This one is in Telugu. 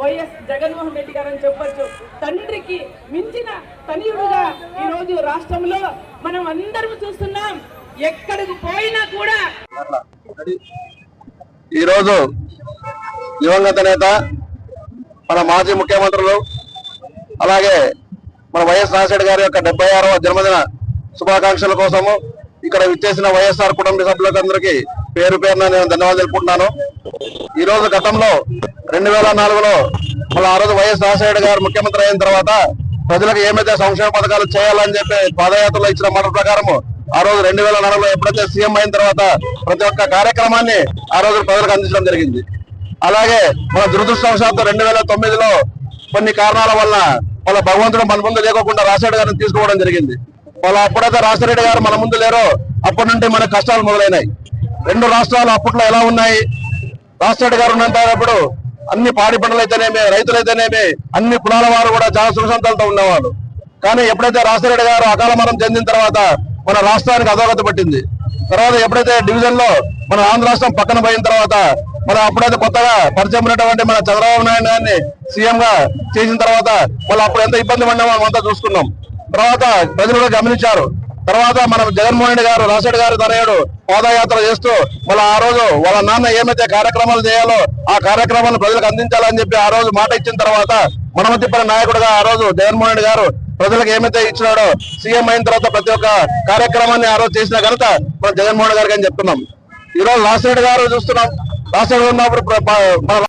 వైఎస్ జగన్మోహన్ రెడ్డి గారు అని చెప్పచ్చు. తండ్రికి మించిన తనయుడుగా ఈరోజు రాష్ట్రంలో మనం అందరం చూస్తున్నాం. ఎక్కడికి పోయినా కూడా ఈరోజు దివంగత నేత మన మాజీ ముఖ్యమంత్రులు అలాగే మన వైఎస్ రాజశేఖర్ గారి యొక్క డెబ్బై ఆరవ జన్మదిన శుభాకాంక్షల కోసము ఇక్కడ విచ్చేసిన వైఎస్ఆర్ కుటుంబ సభ్యులందరికీ పేరు పేరున నేను ధన్యవాదాలు తెలుపుకుంటున్నాను. ఈ రోజు గతంలో రెండు వేల నాలుగులో మళ్ళీ ఆ రోజు వైఎస్ రాజశేఖర గారు ముఖ్యమంత్రి అయిన తర్వాత ప్రజలకు ఏమైతే సంక్షేమ పథకాలు చేయాలని చెప్పి పాదయాత్రలో ఇచ్చిన మాట ప్రకారము ఆ రోజు రెండు వేల నాలుగులో ఎప్పుడైతే సీఎం అయిన తర్వాత ప్రతి ఒక్క కార్యక్రమాన్ని ఆ రోజు ప్రజలకు అందించడం జరిగింది. అలాగే మన దురదృష్టవశాత్తు రెండు వేల తొమ్మిదిలో కొన్ని కారణాల వల్ల వాళ్ళ భగవంతుడు మన ముందు లేకోకుండా రాజశేఖర గారిని తీసుకోవడం జరిగింది. వాళ్ళు అప్పుడైతే రాజశేఖర గారు మన ముందు లేరో అప్పటి నుండి మన కష్టాలు మొదలైనాయి. రెండు రాష్ట్రాలు అప్పట్లో ఎలా ఉన్నాయి? రాజశేఖర గారు ఉన్నప్పుడు అన్ని పాడి పంటలు రైతులైతేనేమి అన్ని కులాల వారు కూడా చాలా సుఖశాంతాలతో ఉండేవాళ్ళు. కానీ ఎప్పుడైతే రాజశేఖర గారు అకాల మరణం చెందిన తర్వాత మన రాష్ట్రానికి అధోగతి పట్టింది. తర్వాత ఎప్పుడైతే డివిజన్లో మన ఆంధ్ర రాష్ట్రం పక్కన పోయిన తర్వాత మన అప్పుడైతే కొత్తగా పరిచయం ఉన్నటువంటి మన చంద్రబాబు నాయుడు గారిని సీఎం గా చేసిన తర్వాత వాళ్ళు అప్పుడు ఎంత ఇబ్బంది పడినా మనం అంతా చూసుకున్నాం. తర్వాత ప్రజలు కూడా గమనించారు. తర్వాత మనం జగన్మోహన్ రెడ్డి గారు రాజశేఖర్ గారు తనయుడు పాదయాత్ర చేస్తూ మళ్ళీ ఆ రోజు వాళ్ళ నాన్న ఏమైతే కార్యక్రమాలు చేయాలో ఆ కార్యక్రమాలను ప్రజలకు అందించాలని చెప్పి ఆ రోజు మాట ఇచ్చిన తర్వాత మనమతిప్పని నాయకుడుగా ఆ రోజు జగన్మోహన్ రెడ్డి గారు ప్రజలకు ఏమైతే ఇచ్చినాడో సీఎం అయిన తర్వాత ప్రతి ఒక్క కార్యక్రమాన్ని ఆ రోజు చేసిన ఘనత మనం జగన్మోహన్ గారికి అని చెప్తున్నాం. ఈ రోజు రాజశేఖర్ గారు చూస్తున్నాం. రాజశేఖర్ ఉన్నప్పుడు మన